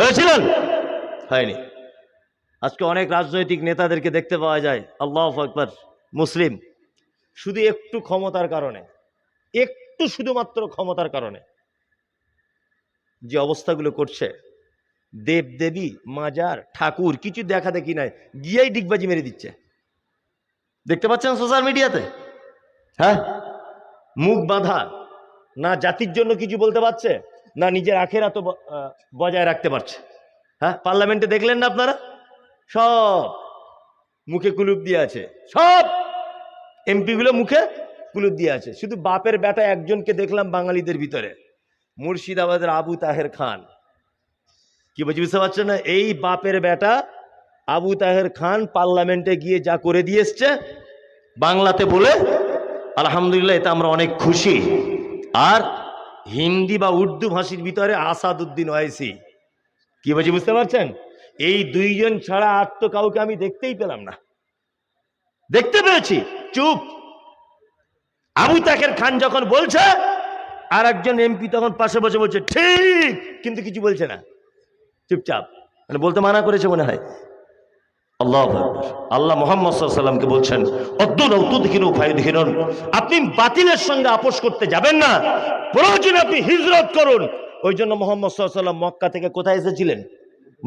হয়েছিলেন? হয়নি। আজকে অনেক রাজনৈতিক নেতাদেরকে দেখতে পাওয়া যায়। আল্লাহ আকবর, মুসলিম। শুধু একটু ক্ষমতার কারণে। একটু শুধুমাত্র ক্ষমতার কারণে। যে অবস্থাগুলো করছে। দেব দেবী মাজার, ঠাকুর, কিছু দেখা দেখি নাই। গিয়েই ডিগবাজি মেরে দিচ্ছে। দেখতে পাচ্ছেন সোশ্যাল মিডিয়াতে? হ্যাঁ? মুখ বাঁধা। না জাতির জন্য কিছু বলতে পারছে? না নিজের আখেরা তো ব- আহ, বজায় রাখতে পারছে। হ্যাঁ পার্লামেন্টে দেখলেন না আপনারা? সব মুখে কুলুপ দিয়ে আছে। সব এমপিগুলো মুখে কুলুপ দিয়ে আছে। শুধু বাপের বেটা একজনকে দেখলাম বাঙালিদের ভিতরে। মুর্শিদাবাদের আবু তাহের খান। কি বলছি বুঝতে পারছেন না? এই বাপের বেটা আবু তাহের খান পার্লামেন্টে গিয়ে যা করে দিয়ে এসছে বাংলাতে বলে আলহামদুলিল্লাহ এতে আমরা অনেক খুশি। আর হিন্দি বা উর্দু ভাষীর ভিতরে আসাদুদ্দিন ওয়াইসি। কি বলছি, বুঝতে পারছেন? এই দুইজন ছাড়া আর তো কাউকে আমি দেখতেই পেলাম না। দেখতে পেয়েছি, চুপ। আবু তাকের খান যখন বলছে, আর একজন এমপি তখন পাশে বসে বলছে, ঠিক! কিন্তু কিছু বলছে না। চুপচাপ। মানে বলতে মানা করেছে মনে হয়। আল্লাহ আল্লাহ মোহাম্মদ সাল্লামকে বলছেন অদ্দুল অদ্দুদিন উপায় দেখিন আপনি বাতিলের সঙ্গে আপোষ করতে যাবেন না। প্রয়োজনে আপনি হিজরত করুন। ওই জন্য মোহাম্মদ সাল্লাম মক্কা থেকে কোথায় এসেছিলেন?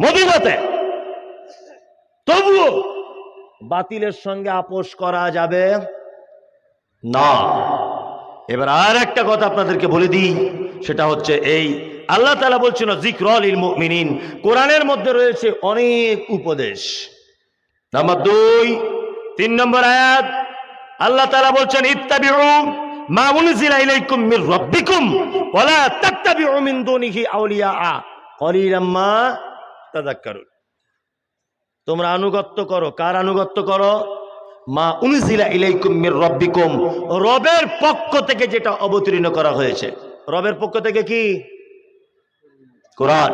মদিনাতে। তবুও বাতিলের সঙ্গে আপোষ করা যাবে না। এবার আর একটা কথা আপনাদেরকে বলে দিই, সেটা হচ্ছে এই, আল্লাহ তালা বলছেন জিক্রল ইল মুমিনিন। কোরআনের মধ্যে রয়েছে অনেক উপদেশ। নাম্বার দুই, তিন নম্বর আয়াত, আল্লাহ তালা বলছেন, ইত্তাবিউ মা ইলাইকুম মির রাব্বিকুম আউলিয়া। তোমরা আনুগত্য করো। কার আনুগত্য করো? মা উনজিলা ইলাইকুম মির রাব্বিকুম। রবের পক্ষ থেকে যেটা অবতীর্ণ করা হয়েছে। রবের পক্ষ থেকে কি? কোরআন।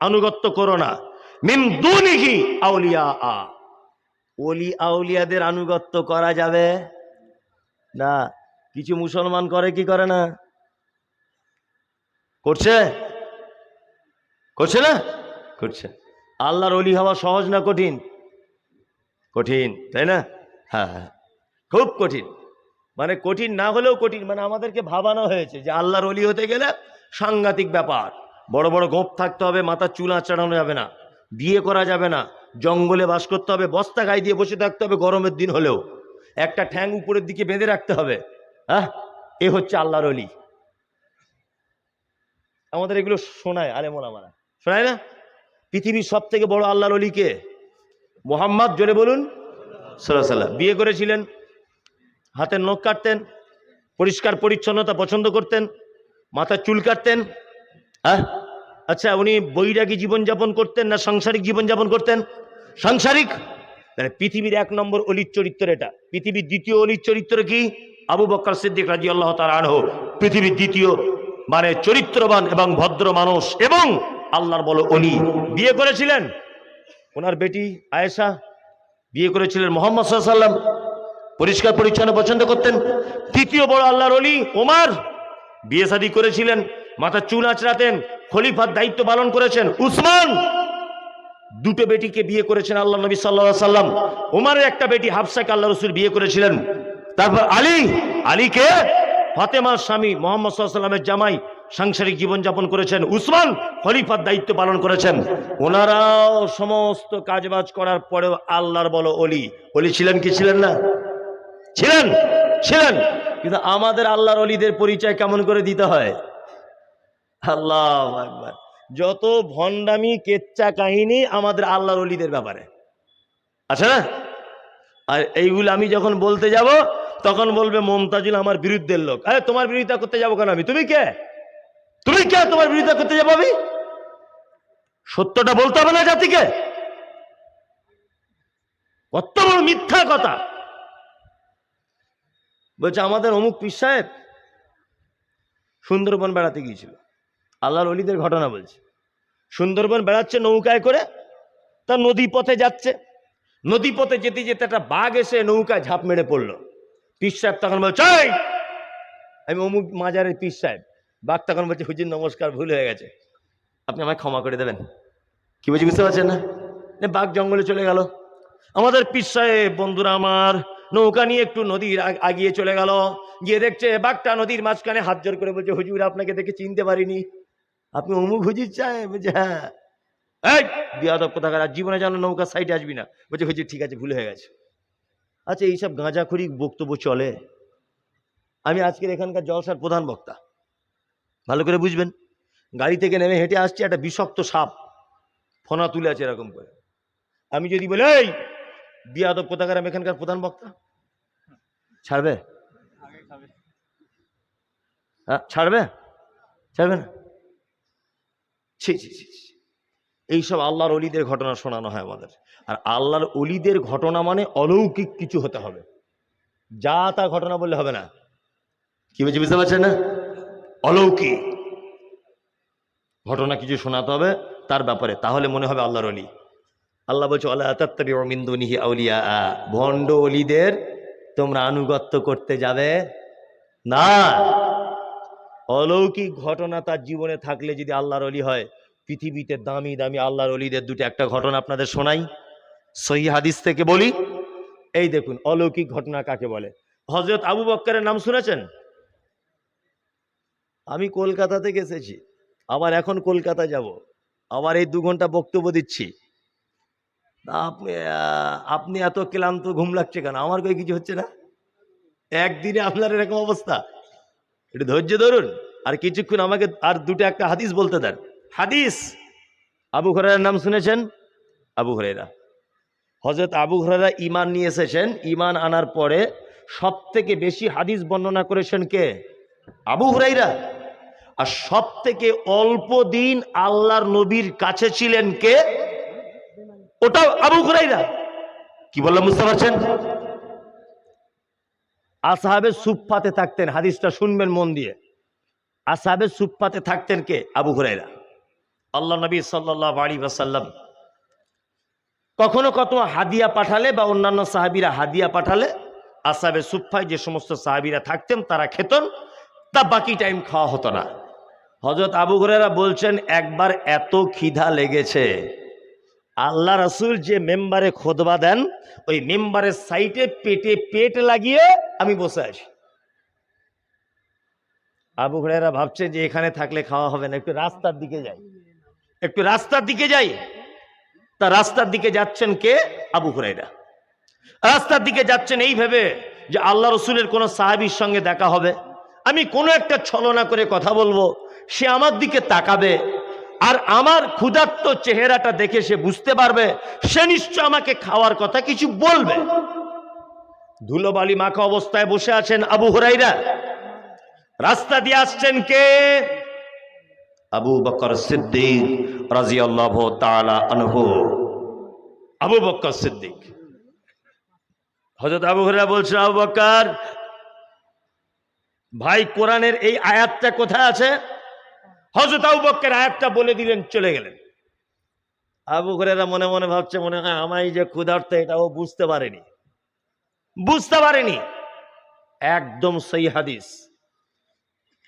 আনুগত্য করো না। আউলিয়া আ। ওলি আউলিয়াদের আনুগত্য করা যাবে? না। কিছু মুসলমান করে কি করে না? করছে? করছে না? করছে। আল্লাহর অলি হওয়া সহজ না কঠিন? কঠিন তাই না? হ্যাঁ হ্যাঁ। খুব কঠিন। মানে কঠিন না হলেও কঠিন। মানে আমাদেরকে ভাবানো হয়েছে যে আল্লাহর অলি হতে গেলে সাংঘাতিক ব্যাপার। বড় বড় গোপ থাকতে হবে মাথার চুল আঁচড়ানো যাবে না। বিয়ে করা যাবে না। জঙ্গলে বাস করতে হবে, বস্তা গায়ে দিয়ে বসে থাকতে হবে গরমের দিন হলেও। একটা ঠ্যাং উপরের দিকে বেঁধে রাখতে হবে। হ্যাঁ এ হচ্ছে আল্লাহর অলি আমাদের এগুলো শোনায় আরে মোলামারা শোনায় না? পৃথিবীর সব থেকে বড় আল্লাহর অলি কে? মোহাম্মদ, জোরে বলুন। সাল্লাহ বিয়ে করেছিলেন, হাতের নখ কাটতেন, পরিষ্কার পরিচ্ছন্নতা পছন্দ করতেন, মাথার চুল কাটতেন। হ্যাঁ আচ্ছা উনি বৈরাগী জীবনযাপন করতেন না সাংসারিক জীবনযাপন করতেন? সাংসারিক? তাহলে পৃথিবীর এক নম্বর অলির চরিত্র এটা। পৃথিবীর দ্বিতীয় অলির চরিত্র কি? আবু বক্কর সিদ্দিক রাজি আল্লাহ তার আনহ। পৃথিবীর দ্বিতীয় মানে চরিত্রবান এবং ভদ্র মানুষ এবং আল্লাহর বলো অলি। বিয়ে করেছিলেন? ওনার বেটি আয়েশা। বিয়ে করেছিলেন মোহাম্মদ সাল্লাম পরিষ্কার, পরিচ্ছন্ন, পছন্দ করতেন। তৃতীয় বড় আল্লাহর অলি ওমার। বিয়ে শাদী করেছিলেন, মাথার চুল আঁচড়াতেন খলিফার দায়িত্ব পালন করেছেন উসমান। দুটো বেটিকে বিয়ে করেছেন আল্লাহ নবী সাল্লাহ সাল্লাম ওমারের একটা বেটি হাফসাকে আল্লাহ রসুল বিয়ে করেছিলেন। তারপর আলী, আলীকে ফাতেমার স্বামী মোহাম্মদ সাল্লামের জামাই সাংসারিক জীবনযাপন করেছেন। উসমান খলিফার দায়িত্ব পালন করেছেন। ওনারাও সমস্ত কাজবাজ করার পরেও আল্লাহর বলো অলি। অলি ছিলেন কি ছিলেন না? ছিলেন ছিলেন। কিন্তু আমাদের আল্লাহর অলিদের পরিচয় কেমন করে দিতে হয়? আল্লাহ আকবার। যত ভণ্ডামি, কেচ্চা কাহিনী আমাদের আল্লাহর অলিদের ব্যাপারে। আছে না? আর এইগুলো আমি যখন বলতে যাব, তখন বলবে, মমতাজুল আমার বিরুদ্ধের লোক। আরে, তোমার বিরোধিতা করতে যাব কেন আমি? তুমি কে? তুমি কে তোমার বিরোধিতা করতে যাব আমি? সত্যটা বলতে হবে না জাতিকে? কত বড় মিথ্যা কথা। বলছে, আমাদের অমুক পীর সাহেব সুন্দরবন বেড়াতে গিয়েছিল। আল্লাহর অলিদের ঘটনা বলছে। সুন্দরবন বেড়াচ্ছে নৌকায় করে, তা নদী পথে যাচ্ছে। নদী পথে যেতে যেতে একটা বাঘ এসে নৌকায় ঝাঁপ মেরে পড়ল। পীর সাহেব তখন বলছে আমি অমুক মাজারের পীর সাহেব। বাঘ তখন বলছে, হুজুর, নমস্কার, ভুল হয়ে গেছে। আপনি আমায় ক্ষমা করে দেবেন। কি বলছি, বুঝতে পারছেন না? বাঘ জঙ্গলে চলে গেল। আমাদের পীর সাহেব, বন্ধুরা আমার, নৌকা নিয়ে একটু নদীর আগিয়ে চলে গেল। গিয়ে দেখছে বাঘটা নদীর মাঝখানে হাত জোর করে বলছে, হুজুর, আপনাকে দেখে চিনতে পারিনি। আপনি অমুক হুজুর চাই বলছে হ্যাঁ। এই! বিয়াদব কোথাকার আর জীবনে যেন নৌকার সাইডে আসবি না। বলছে হুজুর ঠিক আছে ভুল হয়ে গেছে। আচ্ছা এইসব গাঁজাখড়ি বক্তব্য চলে? আমি আজকের এখানকার জলসার প্রধান বক্তা। ভালো করে বুঝবেন? গাড়ি থেকে নেমে হেঁটে আসছি একটা বিষাক্ত সাপ। ফোনা তুলে আছে এরকম করে। আমি যদি বলি এই বিয়াদব কোথাকার আমি এখানকার প্রধান বক্তা? ছাড়বে? হ্যাঁ ছাড়বে? ছাড়বে না? ছি ছি ছি। এইসব আল্লাহর অলিদের ঘটনা শোনানো হয় আমাদের। আর আল্লাহর অলিদের ঘটনা মানে অলৌকিক কিছু হতে হবে। যা তা ঘটনা বললে হবে না। কি বলছি বুঝতে পারছেন না? অলৌকিক ঘটনা কিছু শোনাতে হবে তার ব্যাপারে। তাহলে মনে হবে আল্লাহর অলি। আল্লাহ বলছে আল্লাহ অমিন্দনিহি আউলিয়া। ভণ্ড অলিদের তোমরা আনুগত্য করতে যাবে না। অলৌকিক ঘটনা তার জীবনে থাকলে যদি আল্লাহর অলি হয়, পৃথিবীতে দামি দামি আল্লাহর অলিদের দুটো একটা ঘটনা আপনাদের শোনাই। সহি হাদিস থেকে বলি, এই দেখুন, অলৌকিক ঘটনা কাকে বলে? হজরত আবু বক্করের নাম শুনেছেন? আমি কলকাতা থেকে এসেছি, আবার এখন কলকাতা যাব, আবার এই দু ঘণ্টা বক্তব্য দিচ্ছি। আপনি আপনি এত ক্লান্ত, ঘুম লাগছে কেন? আমার কই কিছু হচ্ছে না? একদিনে আপনার এরকম অবস্থা? একটু ধৈর্য ধরুন, আর কিছুক্ষণ আমাকে আর দুটো একটা হাদিস বলতে দেন। হাদিস! আবু হরাইরার নাম শুনেছেন? আবু হরাইরা হজরত আবু হরাইরা ইমান নিয়ে এসেছেন। ইমান আনার পরে সব থেকে বেশি হাদিস বর্ণনা করেছেন কে? আবু হুরাইরা আর সব থেকে অল্প দিন আল্লাহর নবীর কাছে ছিলেন কে? ওটাও আবু হুরাইরা কি বললাম, বুঝতে পারছেন? আসাহাবে সুফাতে থাকতেন, হাদিসটা শুনবেন মন দিয়ে। আসাহাবে সুফাতে থাকতেন কে? আবু হুরাইরা আল্লাহ নবী সাল্লাহ আলী ওয়াসাল্লাম কখনো কত হাদিয়া পাঠালে বা অন্যান্য সাহাবিরা হাদিয়া পাঠালে আসাবে সুফায় যে সমস্ত সাহাবিরা থাকতেন তারা খেতেন, তা বাকি টাইম খাওয়া হতো না। হজরত আবু ঘরেরা বলছেন, একবার এত খিদা লেগেছে। আল্লাহ রসুল যে মেম্বারে খোদবা দেন, ওই মেম্বারের সাইটে পেটে পেট লাগিয়ে আমি বসে আছি। আবু ঘরেরা ভাবছে যে এখানে থাকলে খাওয়া হবে না, একটু রাস্তার দিকে যাই। একটু রাস্তার দিকে যাই। তা রাস্তার দিকে যাচ্ছেন কে? আবু হুরাইরা রাস্তার দিকে যাচ্ছেন এই ভেবে যে আল্লাহ রসুলের কোনো সাহাবির সঙ্গে দেখা হবে। আমি কোনো একটা ছলনা করে কথা বলব, সে আমার দিকে তাকাবে, আর আমার ক্ষুধার্ত চেহারাটা দেখে সে বুঝতে পারবে, সে নিশ্চয় আমাকে খাওয়ার কথা কিছু বলবে। ধুলোবালি মাখা অবস্থায় বসে আছেন আবু হুরাইরা। রাস্তা দিয়ে আসছেন কে? আবু বকর সিদ্দিক রাজিয়াল্লাহ তাআলা আনহু। আবু বকর সিদ্দিক। হযরত আবু হুরায়রা বলছেন আবু বকর, ভাই কোরআনের এই আয়াতটা কোথায় আছে? হযরত আবু বকর আয়াতটা বলে দিলেন, চলে গেলেন। আবু হুরায়রা মনে মনে ভাবছে, মনে হয় আমায় যে ক্ষুধার্ত, এটা ও বুঝতে পারেনি। বুঝতে পারেনি। একদম সেই হাদিস।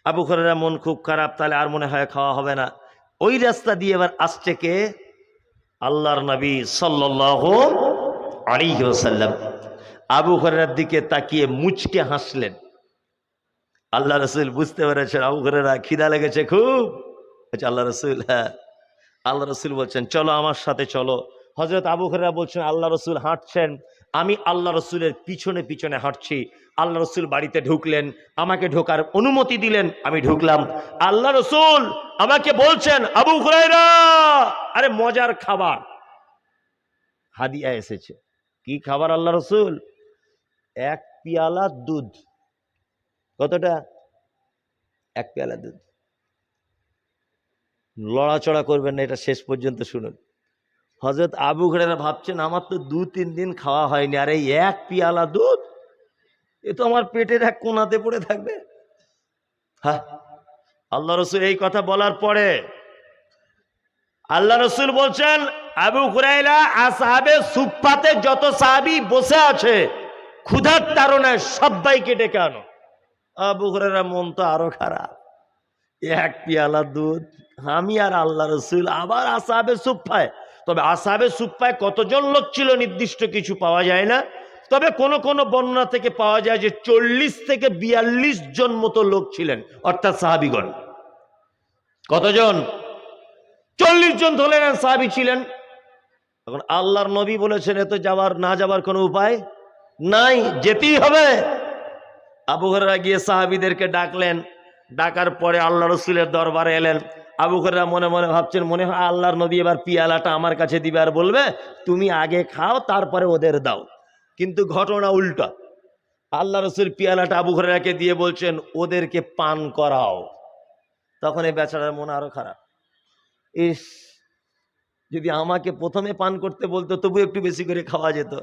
আবু হরেরা মন খুব খারাপ, তাহলে আর মনে হয় খাওয়া হবে না। ওই রাস্তা দিয়ে এবার আসছে কে? আল্লাহর নবী সাল্লাহ আলিহাসাল্লাম আবু হরেরার দিকে তাকিয়ে মুচকে হাসলেন। আল্লাহ রসুল বুঝতে পেরেছেন, আবু হরেরা খিদা লেগেছে খুব। বলছে, আল্লাহ রসুল হ্যাঁ। আল্লাহ রসুল বলছেন, চলো আমার সাথে চলো। হজরত আবু হরেরা বলছেন, আল্লাহ রসুল হাঁটছেন। আমি আল্লাহ রসুলের পিছনে পিছনে হাঁটছি। আল্লাহ রসুল বাড়িতে ঢুকলেন, আমাকে ঢোকার অনুমতি দিলেন, আমি ঢুকলাম। আল্লাহ রসুল আমাকে বলছেন, আবু আরে মজার খাবার। হাদিয়া এসেছে। কি খাবার আল্লাহ রসুল? এক পিয়ালা দুধ। কতটা? এক পেয়ালা দুধ। লড়াচড়া করবেন না, এটা শেষ পর্যন্ত শুনুন। হজরত আবু ঘরেরা ভাবছেন, আমার তো দু, তিন দিন খাওয়া হয়নি। আর এই এক পিয়ালা দুধ? এ তো আমার পেটের এক কোনাতে পড়ে থাকবে? হ্যাঁ আল্লাহ রসুল এই কথা বলার পরে আল্লাহ রসুল বলছেন, আবু হুরাইলা আসাহাবে সুপ্পাতে যত সাহাবি বসে আছে, ক্ষুধার তারণায় সবাইকে ডেকে আনো। আবু হুরাইরা মন তো আরও খারাপ। এক পিয়ালা দুধ? আমি আর আল্লাহ রসুল আবার আসাবে সুপ্পায় তবে আসাবে সুপ্পায় কতজন লোক ছিল নির্দিষ্ট কিছু পাওয়া যায় না। তবে কোন কোন বর্ণনা থেকে পাওয়া যায় যে চল্লিশ থেকে বিয়াল্লিশ জন মতো লোক ছিলেন, অর্থাৎ সাহাবিগণ। কতজন? চল্লিশ জন ধরে নেন সাহাবি ছিলেন। এখন আল্লাহর নবী বলেছেন এত যাওয়ার, না যাওয়ার কোনো উপায় নাই, যেতেই হবে। আবু হরেরা গিয়ে সাহাবিদেরকে ডাকলেন। ডাকার পরে আল্লাহ রসুলের দরবারে এলেন। আবু হরেরা মনে মনে ভাবছেন, মনে হয় আল্লাহর নবী এবার পিয়ালাটা আমার কাছে দিবে আর বলবে, তুমি আগে খাও, তারপরে ওদের দাও। কিন্তু ঘটনা উল্টা। আল্লাহ রসুল পিয়ালাটা আবু হরেরাকে দিয়ে বলছেন, ওদেরকে পান করাও। তখন এই বেচারার মনে আরও খারাপ। ইস, যদি আমাকে প্রথমে পান করতে বলতো, তবু একটু বেশি করে খাওয়া যেত।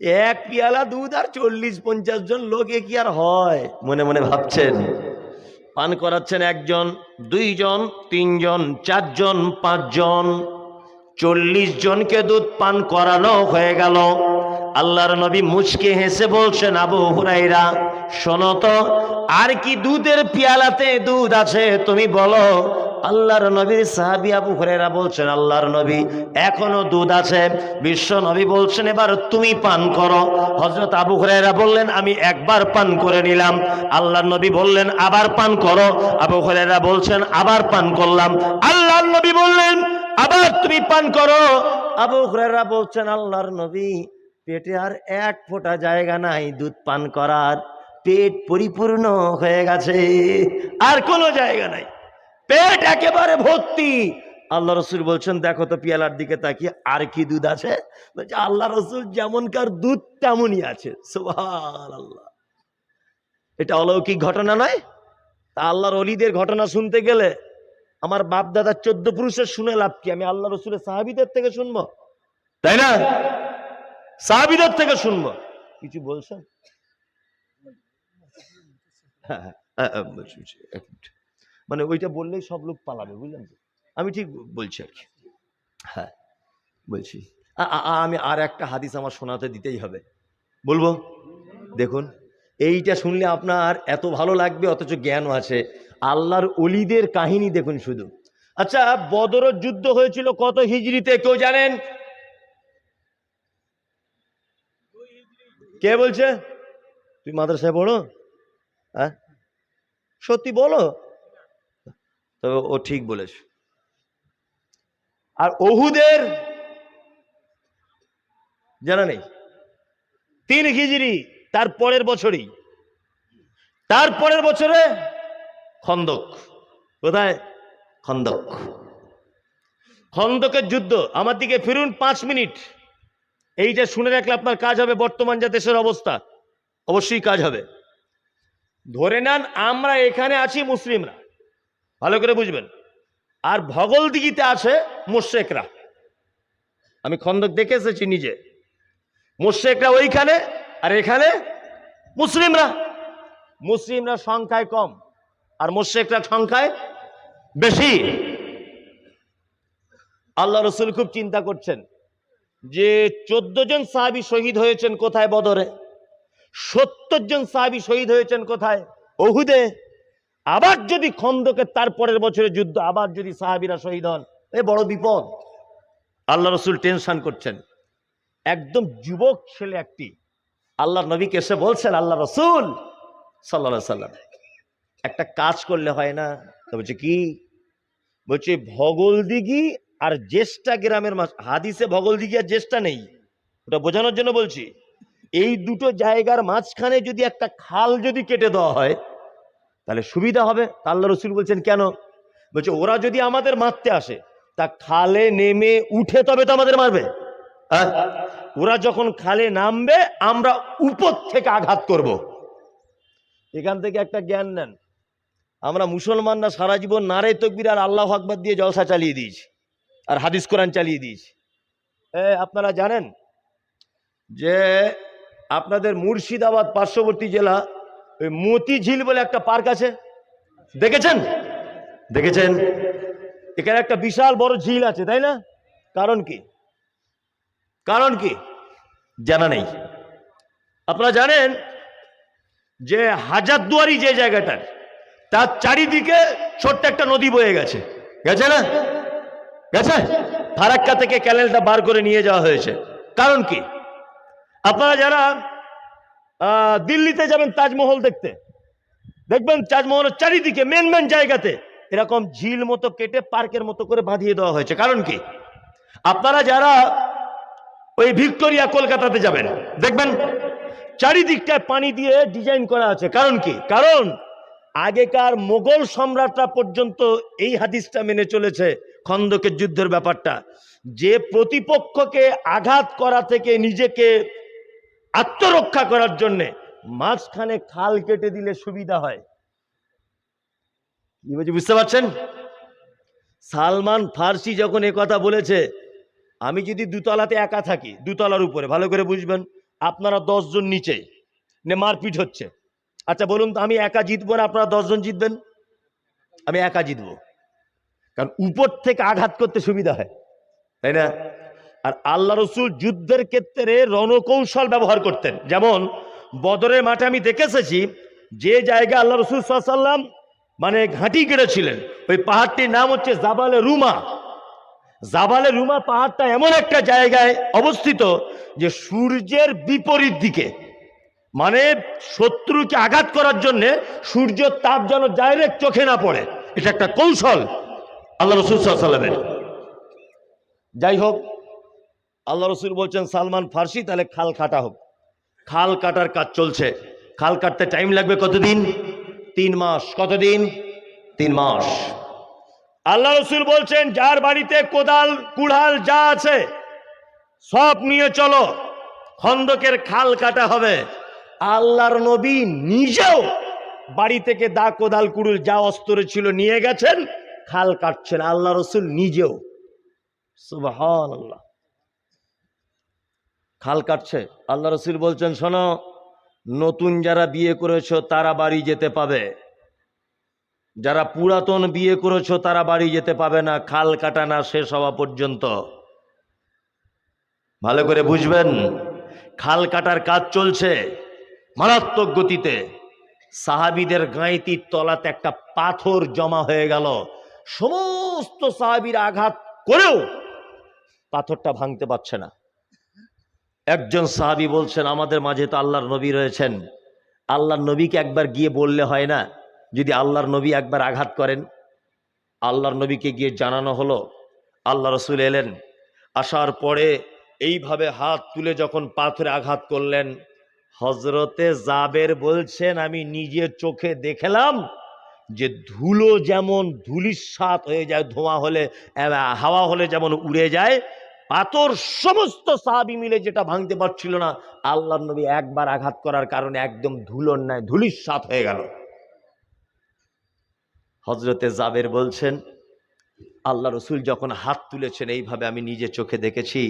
এক পিয়ালা দুধ আর চল্লিশ পঞ্চাশ জন লোক, এ কি আর হয়? মনে মনে ভাবছেন। পান করাচ্ছেন একজন, দুইজন, তিনজন, চারজন, পাঁচজন। চল্লিশ জনকে দুধ পান করানো হয়ে গেল। আল্লাহর নবী মুচকে হেসে বলছেন, আবু হুরাইরা শোনো তো, আর কি দুধের পিয়ালাতে দুধ আছে তুমি বলো? আল্লাহর নবীর সাহাবি আবু হুরাইরা বলছেন, আল্লাহর নবী এখনও দুধ আছে। বিশ্ব নবী বলছেন, এবার তুমি পান করো। হজরত আবু হুরাইরা বললেন, আমি একবার পান করে নিলাম। আল্লাহর নবী বললেন, আবার পান করো। আবু হুরাইরা বলছেন, আবার পান করলাম। আল্লাহর নবী বললেন, আবার তুমি পান করো। আবু হুরাইরা বলছেন, আল্লাহর নবী, পেটে আর এক ফোঁটা জায়গা নাই দুধ পান করার। পেট পরিপূর্ণ হয়ে গেছে, আর কোনো জায়গা নাই। পেট একেবারে ভর্তি। আল্লাহ রসুল বলছেন দেখো তো পিয়ালার দিকে তাকিয়ে আর কি দুধ আছে? বলছে আল্লাহ রসুল যেমনকার দুধ তেমনই আছে। আল্লাহ এটা অলৌকিক ঘটনা নয়। তা আল্লাহর অলিদের ঘটনা শুনতে গেলে আমার বাপ দাদা চোদ্দ পুরুষের শুনে লাভ কি? আমি আল্লাহ রসুলের সাহাবিদের থেকে শুনব? তাই না? সাহাবিদের থেকে শুনব। কিছু বলছেন? হ্যাঁ হ্যাঁ, মানে ওইটা বললেই সব লোক পালাবে, বুঝলেন তো? আমি ঠিক বলছি আর কি। হ্যাঁ বলছি। আমি আর একটা হাদিস আমার শোনাতে দিতেই হবে। বলব? দেখুন, এইটা শুনলে আপনার এত ভালো লাগবে, অথচ জ্ঞানও আছে। আল্লাহর অলিদের কাহিনী দেখুন শুধু। আচ্ছা বদরের যুদ্ধ হয়েছিল কত হিজড়িতে, কেউ জানেন? কে বলছে? তুই মাদ্রাসায় পড়ো? হ্যাঁ? সত্যি বলো। তবে ও ঠিক বলেছ। আর ওহুদের জানা নেই। তিন হিজড়ি তার পরের বছরই। তার পরের বছরে খন্দক। কোথায়? খন্দক। খন্দকের যুদ্ধ। আমার দিকে ফিরুন, পাঁচ মিনিট। এইটা শুনে রাখলে আপনার কাজ হবে বর্তমান যা দেশের অবস্থা। অবশ্যই কাজ হবে। ধরে নেন আমরা এখানে আছি মুসলিমরা। ভালো করে বুঝবেন। আর ভগল দিঘিতে আছে মোশেকরা। আমি খন্দক দেখে এসেছি নিজে। মোশেকরা ওইখানে আর এখানে মুসলিমরা। মুসলিমরা সংখ্যায় কম আর মোশেকরা সংখ্যায় বেশি। আল্লাহ রসুল খুব চিন্তা করছেন যে চোদ্দ জন সাহাবি শহীদ হয়েছেন কোথায় বদরে? সত্তর জন সাহাবি শহীদ হয়েছেন কোথায়? ওহুদে। আবার যদি খন্দকের তার পরের বছরে যুদ্ধ, আবার যদি সাহাবিরা শহীদ হন, এ বড় বিপদ। আল্লাহ রসুল টেনশন করছেন। একদম যুবক ছেলে একটি। আল্লাহ নবীকে এসে বলছেন আল্লাহ রসুল সাল্লা সাল্লাম, একটা কাজ করলে হয় না। তো বলছে, কি? বলছে ভগল দিঘি আর জ্যেষ্ঠা গ্রামের মাছ হাদিসে ভগল দিঘি আর জ্যেষ্ঠা নেই। ওটা বোঝানোর জন্য বলছি, এই দুটো জায়গার মাঝখানে যদি একটা খাল যদি কেটে দেওয়া হয় তাহলে সুবিধা হবে? আল্লাহ রসুল বলছেন, কেন? বলছে, ওরা যদি আমাদের মারতে আসে, তা খালে নেমে উঠে তবে তো আমাদের মারবে। আহ? ওরা যখন খালে নামবে, আমরা উপর থেকে আঘাত করব। এখান থেকে একটা জ্ঞান নেন। আমরা মুসলমানরা সারা জীবন নারে তকবির আর আল্লাহ আকবর দিয়ে জলসা চালিয়ে দিয়েছি, আর হাদিস কোরআন চালিয়ে দিয়েছি। আপনারা জানেন যে আপনাদের মুর্শিদাবাদ পার্শ্ববর্তী জেলা ওই মতিঝিল বলে একটা পার্ক আছে। দেখেছেন? দেখেছেন? এখানে একটা বিশাল বড় ঝিল আছে, তাই না? কারণ কি? কারণ কি? জানা নেই। আপনারা জানেন যে হাজারদুয়ারি যে জায়গাটার তার চারিদিকে ছোট্ট একটা নদী বয়ে গেছে। গেছে না? গেছে? ফারাক্কা থেকে ক্যানেলটা বার করে নিয়ে যাওয়া হয়েছে। কারণ কি? আপনারা যারা দিল্লিতে যাবেন তাজমহল দেখতে। দেখবেন তাজমহলের চারিদিকে মেন মেন জায়গাতে এরকম ঝিল মতো কেটে পার্কের মতো করে বাঁধিয়ে দেওয়া হয়েছে। কারণ কি? আপনারা যারা ওই ভিক্টোরিয়া, কলকাতাতে যাবেন, দেখবেন চারিদিকটায় পানি দিয়ে ডিজাইন করা আছে। কারণ কি? কারণ আগেকার মোগল সম্রাটরা পর্যন্ত এই হাদিসটা মেনে চলেছে, খন্দকের যুদ্ধের ব্যাপারটা। যে প্রতিপক্ষকে আঘাত করা থেকে নিজেকে আত্মরক্ষা করার জন্যে মাঝখানে খাল কেটে দিলে সুবিধা হয়। বুঝতে পারছেন? সালমান ফার্সি যখন এ কথা বলেছে, আমি যদি দুতলাতে একা থাকি, দুতলার উপরে, ভালো করে বুঝবেন, আপনারা দশজন নিচে, নে মারপিট হচ্ছে। আচ্ছা বলুন তো, আমি একা জিতবো না, আপনারা দশজন জিতবেন? আমি একা জিতবো। কারণ উপর থেকে আঘাত করতে সুবিধা হয়, তাই না? আর আল্লাহ রসুল যুদ্ধের ক্ষেত্রে রণকৌশল ব্যবহার করতেন। যেমন, বদরের মাঠে আমি দেখে এসেছি যে জায়গা আল্লাহ রসুল সাল্লাম মানে ঘাঁটি কেড়েছিলেন ওই পাহাড়টির নাম হচ্ছে জাবালে রুমা। জাবালে রুমা পাহাড়টা এমন একটা জায়গায় অবস্থিত যে সূর্যের বিপরীত দিকে মানে শত্রুকে আঘাত করার জন্য সূর্য তাপ যেন ডাইরেক্ট চোখে না পড়ে। এটা একটা কৌশল আল্লাহ রসুল সাল্লামের যাই হোক আল্লাহ রসুল বলছেন, সালমান ফার্সি, তাহলে খাল কাটা হোক। খাল কাটার কাজ চলছে। খাল কাটতে টাইম লাগবে কতদিন? তিন মাস। কতদিন? তিন মাস। আল্লাহ রসুল বলছেন, যার বাড়িতে কোদাল, কুড়াল যা আছে, সব নিয়ে চলো। খন্দকের খাল কাটা হবে। আল্লাহর নবী নিজেও বাড়ি থেকে দা, কোদাল, কুড়ুল যা অস্ত্র ছিল নিয়ে গেছেন, খাল কাটছেন। আল্লাহ রসুল নিজেও। সুবহান আল্লাহ খাল কাটছে। আল্লাহ রসুল বলছেন, শোনো, নতুন যারা বিয়ে করেছ, তারা বাড়ি যেতে পাবে। যারা পুরাতন বিয়ে করেছ, তারা বাড়ি যেতে পাবে না। খাল কাটা না শেষ হওয়া পর্যন্ত। ভালো করে বুঝবেন, খাল কাটার কাজ চলছে মারাত্মক গতিতে। সাহাবিদের গাঁইতির তলাতে একটা পাথর জমা হয়ে গেল। সমস্ত সাহাবির আঘাত করেও পাথরটা ভাঙতে পারছে না। একজন সাহাবি বলছেন, আমাদের মাঝে তো আল্লাহর নবী রয়েছেন। আল্লাহর নবীকে একবার গিয়ে বললে হয় না? যদি আল্লাহর নবী একবার আঘাত করেন? আল্লাহর নবীকে গিয়ে জানানো হলো। আল্লাহ রসুল এলেন। আসার পরে এইভাবে হাত তুলে যখন পাথরে আঘাত করলেন হজরতে জাবের বলছেন, আমি নিজের চোখে দেখলাম যে ধুলো যেমন ধুলির হয়ে যায়, ধোঁয়া হলে, হাওয়া হলে যেমন উড়ে যায় পাথর সমস্ত সাহাবি মিলে যেটা ভাঙতে পারছিল না আল্লাহ নবী একবার আঘাত করার কারণে একদম ধুলোর ন্যায় ধুলির সাত হয়ে গেল। হজরতে জাবের বলছেন, আল্লাহ রসুল যখন হাত তুলেছেন, এইভাবে আমি নিজে চোখে দেখেছি,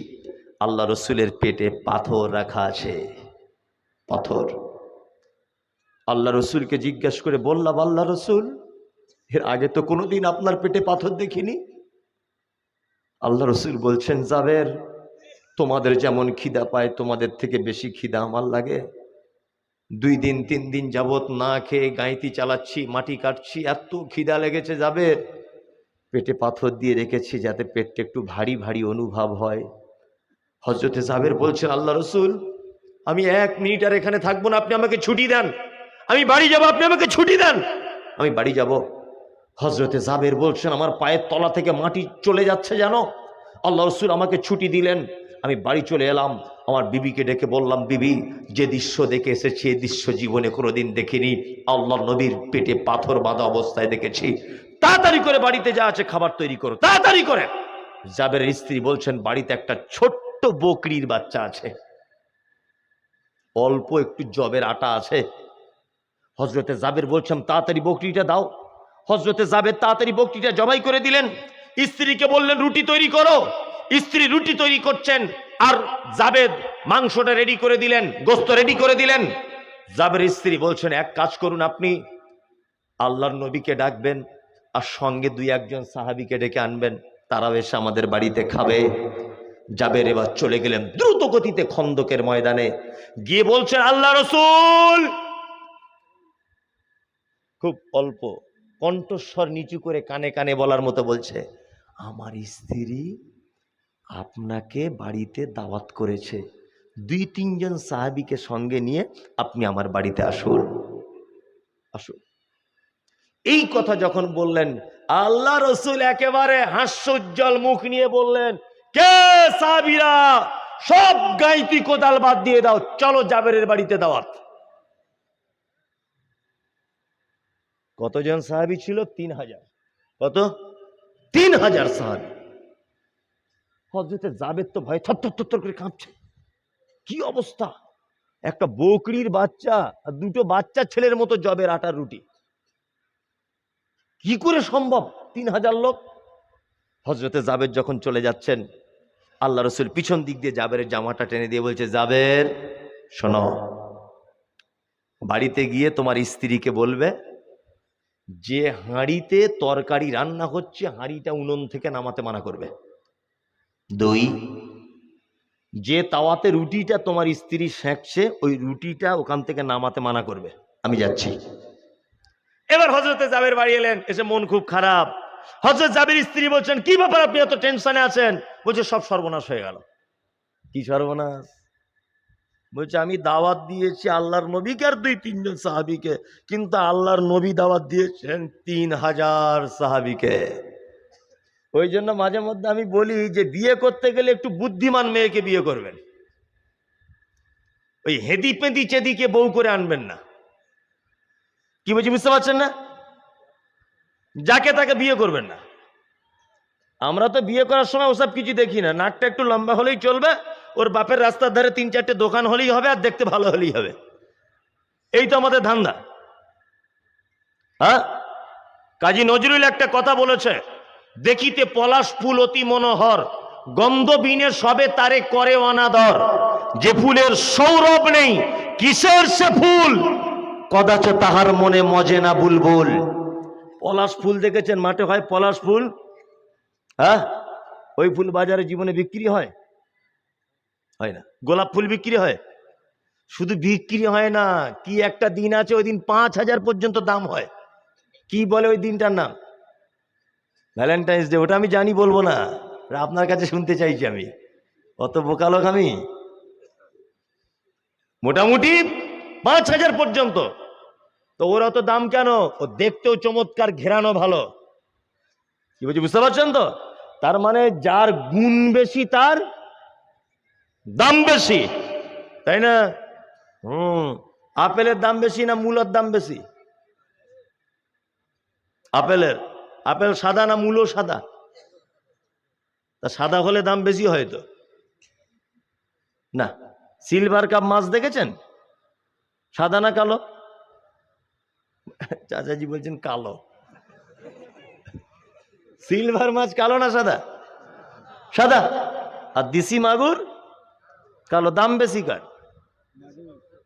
আল্লাহ রসুলের পেটে পাথর রাখা আছে, পাথর। আল্লাহ রসুলকে জিজ্ঞাসা করে বললাম, আল্লাহ রসুল, এর আগে তো কোনোদিন আপনার পেটে পাথর দেখিনি? আল্লাহ রসুল বলছেন, জাবের, তোমাদের যেমন খিদা পায়, তোমাদের থেকে বেশি খিদা আমার লাগে। দুই দিন, তিন দিন যাবত না খেয়ে গাঁইতি চালাচ্ছি, মাটি কাটছি, এত খিদা লেগেছে যাবে পেটে পাথর দিয়ে রেখেছি যাতে পেটটা একটু ভারী ভারী অনুভব হয়। হজরতে জাবের বলছেন, আল্লাহ রসুল, আমি এক মিনিট আর এখানে থাকব না, আপনি আমাকে ছুটি দেন। আমি বাড়ি যাব, আপনি আমাকে ছুটি দেন। আমি বাড়ি যাব। হজরতে জাবের বলছেন, আমার পায়ের তলা থেকে মাটি চলে যাচ্ছে জানো? আল্লাহ রসুল আমাকে ছুটি দিলেন। আমি বাড়ি চলে এলাম। আমার বিবিকে ডেকে বললাম, বিবি, যে দৃশ্য দেখে এসেছি, এই দৃশ্য জীবনে কোনোদিন দেখিনি। আল্লাহ নবীর পেটে পাথর বাঁধা অবস্থায় দেখেছি। তাড়াতাড়ি করে বাড়িতে যা আছে খাবার তৈরি করো, তাড়াতাড়ি করে। জাবের স্ত্রী বলছেন, বাড়িতে একটা ছোট্ট বকরির বাচ্চা আছে। অল্প একটু জবের আটা আছে। হজরতে জাবের বলছেন, তাড়াতাড়ি বকরিটা দাও। হজরতে জাবের তাড়াতাড়ি বকরিটা জবাই করে দিলেন। স্ত্রীকে বললেন, রুটি তৈরি করো। স্ত্রী রুটি তৈরি করছেন আর জাবেদ মাংসটা রেডি করে দিলেন, গোস্ত রেডি করে দিলেন। জাবের স্ত্রী বলছেন, এক কাজ করুন আপনি, আল্লাহর নবীকে ডাকবেন আর সঙ্গে দুই একজন সাহাবিকে ডেকে আনবেন। তারাও এসে আমাদের বাড়িতে খাবে। জাবের এবার চলে গেলেন দ্রুত গতিতে খন্দকের ময়দানে। গিয়ে বলছেন, আল্লাহ রসুল! খুব অল্প কণ্ঠস্বর নিচু করে কানে কানে বলার মতো বলছে, আমার স্ত্রী আপনাকে বাড়িতে দাওয়াত করেছে। দুই, তিনজন সাহাবিকে সঙ্গে নিয়ে আপনি আমার বাড়িতে আসুন। আসুন। এই কথা যখন বললেন, আল্লাহ রসুল একেবারে হাস্যোজ্জ্বল মুখ নিয়ে বললেন, কে সাহাবিরা? সব গাইতি কোদাল বাদ দিয়ে দাও, চলো জাবেরের বাড়িতে দাওয়াত। কতজন সাহাবি ছিল? তিন হাজার। কত? তিন হাজার সাহাবি। হজরতে জাবেদ তো ভয় থর থর করে কাঁপছে। কি অবস্থা? একটা বকরির বাচ্চা আর দুটো বাচ্চা ছেলের মতো জবের আটার রুটি। কি করে সম্ভব? তিন হাজার লোক। হজরতে জাবের যখন চলে যাচ্ছেন, আল্লাহ রসুল পিছন দিক দিয়ে জাবেরের জামাটা টেনে দিয়ে বলছে, জাবের, শোনো, বাড়িতে গিয়ে তোমার স্ত্রীকে বলবে যে হাঁড়িতে তরকারি রান্না হচ্ছে, হাঁড়িটা উনুন থেকে নামাতে মানা করবে। দুই, যে তাওয়াতে রুটিটা তোমার স্ত্রী সেঁকছে, ওই রুটিটা ওখান থেকে নামাতে মানা করবে। আমি যাচ্ছি। এবার হজরতে জাবের বাড়ি এলেন, এসে মন খুব খারাপ। হজরত জাবের স্ত্রী বলছেন, কি ব্যাপার আপনি এত টেনশনে আছেন? বলছে, সব সর্বনাশ হয়ে গেল। কি সর্বনাশ? বলছে, আমি দাওয়াত দিয়েছি আল্লাহর নবীকে আর দুই তিনজন সাহাবিকে। কিন্তু আল্লাহর নবী দাওয়াত দিয়েছেন তিন হাজার সাহাবিকে। ওই জন্য মাঝে মধ্যে আমি বলি যে, বিয়ে করতে গেলে একটু বুদ্ধিমান মেয়েকে বিয়ে করবেন। ওই হেদি পেঁদি চেদিকে বউ করে আনবেন না। কি বলছি, বুঝতে পারছেন না? যাকে তাকে বিয়ে করবেন না। আমরা তো বিয়ে করার সময় ওসব কিছু দেখি না। নাকটা একটু লম্বা হলেই চলবে। ওর বাপের রাস্তার ধারে তিন চারটে দোকান হলেই হবে আর দেখতে ভালো হলেই হবে। এই তো আমাদের ধান্দা। হ্যাঁ? কাজী নজরুল একটা কথা বলেছে, দেখিতে পলাশ ফুল অতি মনোহর, গন্ধ বিনে সবে তারে করে অনাদর। যে ফুলের সৌরভ নেই, কিসের সে ফুল? কদাচ তাহার মনে মজে না বুলবুল। পলাশ ফুল দেখেছেন মাঠে হয় পলাশ ফুল? হ্যাঁ? ওই ফুল বাজারে জীবনে বিক্রি হয়? হয় না। গোলাপ ফুল বিক্রি হয়? শুধু বিক্রি হয় না, কি একটা দিন আছে ওই দিন পাঁচ হাজার পর্যন্ত দাম হয়। কি বলে ওই দিনটার নাম? ভ্যালেন্টাইন্স ডে ওটা আমি জানি বলব না আপনার কাছে শুনতে চাইছি আমি। অত বোকালোক আমি? মোটামুটি পাঁচ হাজার পর্যন্ত। তো ওর অত দাম কেন? ও দেখতেও চমৎকার, ঘেরানো ভালো। কি বলছি, বুঝতে পারছেন তো? তার মানে যার গুণ বেশি তার দাম বেশি, তাই না? হুম, আপেলের দাম বেশি না মূলর দাম বেশি? আপেলের, আপেল সাদা না মূলও সাদা? তা সাদা হলে দাম বেশি হয়তো না, সিলভার কাপ মাছ দেখেছেন? সাদা না কালো? চাচাজি বলছেন কালো। সিলভার মাছ কালো না সাদা? সাদা। আর দিসি মাগুর? কালো দাম বেশি কার?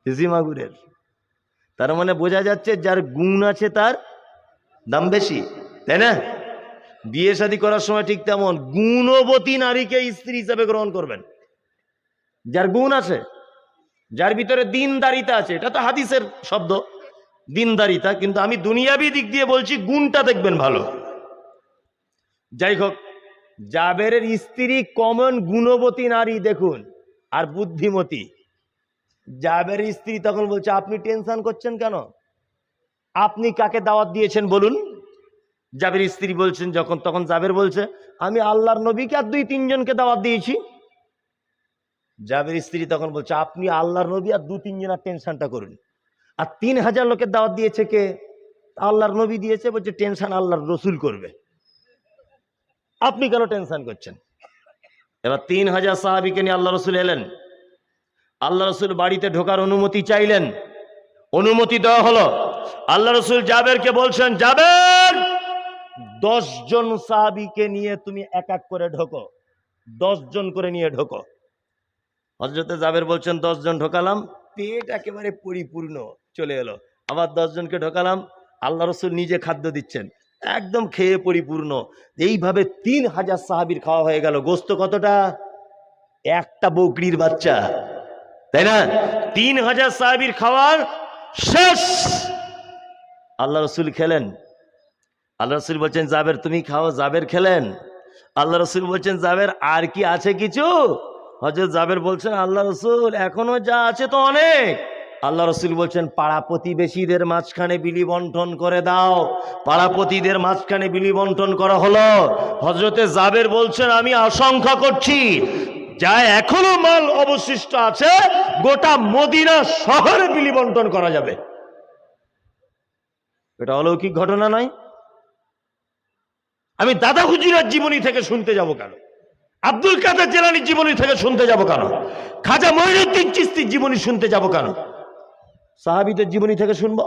দিসি মাগুরের তার মানে বোঝা যাচ্ছে যার গুণ আছে তার দাম বেশি, তাই না? বিয়ে শাদী করার সময় ঠিক তেমন গুণবতী নারীকে স্ত্রী হিসাবে গ্রহণ করবেন। যার গুণ আছে, যার ভিতরে দিনদারিতা আছে, এটা তো হাদিসের শব্দ, দিনদারিতা, কিন্তু আমি দুনিয়াবি দিক দিয়ে বলছি গুণটা দেখবেন ভালো। যাই হোক, জাবেরের স্ত্রী কমন গুণবতী নারী দেখুন। আর বুদ্ধিমতী। জাবের স্ত্রী তখন বলছে, আপনি টেনশন করছেন কেন? আপনি কাকে দাওয়াত দিয়েছেন বলুন? জাবের স্ত্রী বলছেন, যখন তখন জাবের বলছে, আমি আল্লাহর নবীকে আর দুই তিনজনকে দাওয়াত দিয়েছি। জাবের স্ত্রী তখন বলছে, আপনি আল্লাহর নবী আর দু তিনজনের টেনশনটা করুন। আর তিন হাজার লোকের দাওয়াত দিয়েছে কে? আল্লাহর নবী দিয়েছে, বলছে, টেনশন আল্লাহর রসুল করবে। আপনি কেন টেনশন করছেন? এবার তিন হাজার সাহাবিকে নিয়ে আল্লাহ রসুল এলেন। আল্লাহ রসুল বাড়িতে ঢোকার অনুমতি চাইলেন। অনুমতি দেওয়া হলো। আল্লাহ রসুল জাবেরকে বলছেন, জাবের জন সাহাবিকে নিয়ে তুমি এক এক করে ঢোকো। জন করে নিয়ে ঢোকো। হজরতে জাবের বলছেন জন ঢোকালাম, পেট একেবারে পরিপূর্ণ চলে এলো। আবার জনকে ঢোকালাম। আল্লাহ রসুল নিজে খাদ্য দিচ্ছেন। একদম খেয়ে পরিপূর্ণ। এইভাবে তিন হাজার সাহাবির খাওয়া হয়ে গেল। গোস্ত কতটা? একটা বকরির বাচ্চা। তাই না? তিন হাজার সাহাবির খাওয়ার শেষ। আল্লাহ রসুল খেলেন। আল্লাহ রসুল বলছেন, জাবের, তুমি খাও, জাবের খেলেন। আল্লাহ রসুল বলছেন, জাবের, আর কি আছে কিছু? হজরত জাবের বলছেন, আল্লাহ রসুল, এখনও যা আছে তো অনেক। আল্লাহ রসুল বলছেন, পাড়া প্রতিবেশীদের মাঝখানে বিলি বন্টন করে দাও। পাড়া প্রতিদের মাঝখানে বিলি বন্টন করা হলো। হজরতে জাবের বলছেন, আমি আশঙ্কা করছি, যা এখনও মাল অবশিষ্ট আছে, গোটা মদিনা শহরে বিলি বন্টন করা যাবে। এটা অলৌকিক ঘটনা নয়। আমি দাদা হুজুরের জীবনী থেকে শুনতে যাব কেন? আব্দুল কাদের জেলানির জীবনী থেকে শুনতে যাব কেন? খাজা মহিনুদ্দিন চিস্তির জীবনী শুনতে যাব কেন? সাহাবিদের জীবনী থেকে শুনব?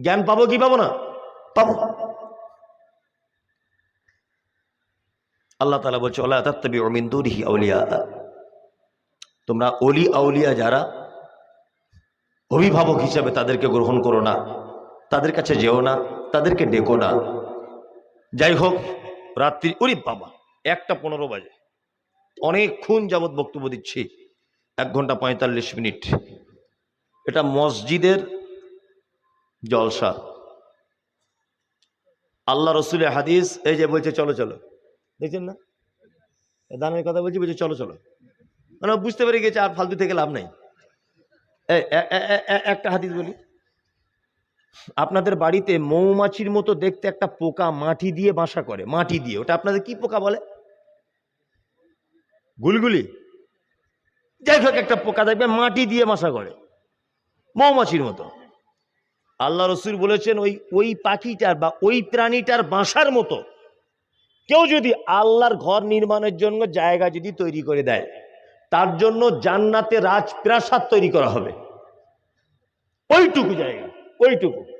জ্ঞান পাবো কি পাবো না? পাবো। আল্লাহ তালা বলছে আউলিয়া। তোমরা অলি আউলিয়া যারা, অভিভাবক হিসাবে তাদেরকে গ্রহণ করো না, তাদের কাছে যেও না, তাদেরকে ডেকো না। যাই হোক, রাত্রি ওরে বাবা, একটা পনেরো বাজে। অনেকক্ষণ যাবৎ বক্তব্য দিচ্ছি। এক ঘণ্টা পঁয়তাল্লিশ মিনিট। এটা মসজিদের জলসা। আল্লাহ রসুলের হাদিস, এই যে বলছে, চলো চলো। দেখছেন না? দানের কথা বলছি, বলছে, চলো চলো। মানে বুঝতে পেরে গেছে, আর ফালতু থেকে লাভ নাই। একটা হাদিস বলি। আপনাদের বাড়িতে মৌমাছির মতো দেখতে একটা পোকা মাটি দিয়ে বাসা করে, মাটি দিয়ে। ওটা আপনাদের কি পোকা বলে? গুলগুলি। যাই হোক, একটা পোকা দেখবে, মাটি দিয়ে বাসা করে। মৌমাছির মতো। আল্লাহ রসুল বলেছেন, ওই ওই পাখিটার বা ওই প্রাণীটার বাসার মতো। কেউ যদি আল্লাহর ঘর নির্মাণের জন্য জায়গা যদি তৈরি করে দেয়, তার জন্য জান্নাতে রাজপ্রাসাদ তৈরি করা হবে। ওইটুকু জায়গা, ওইটুকু।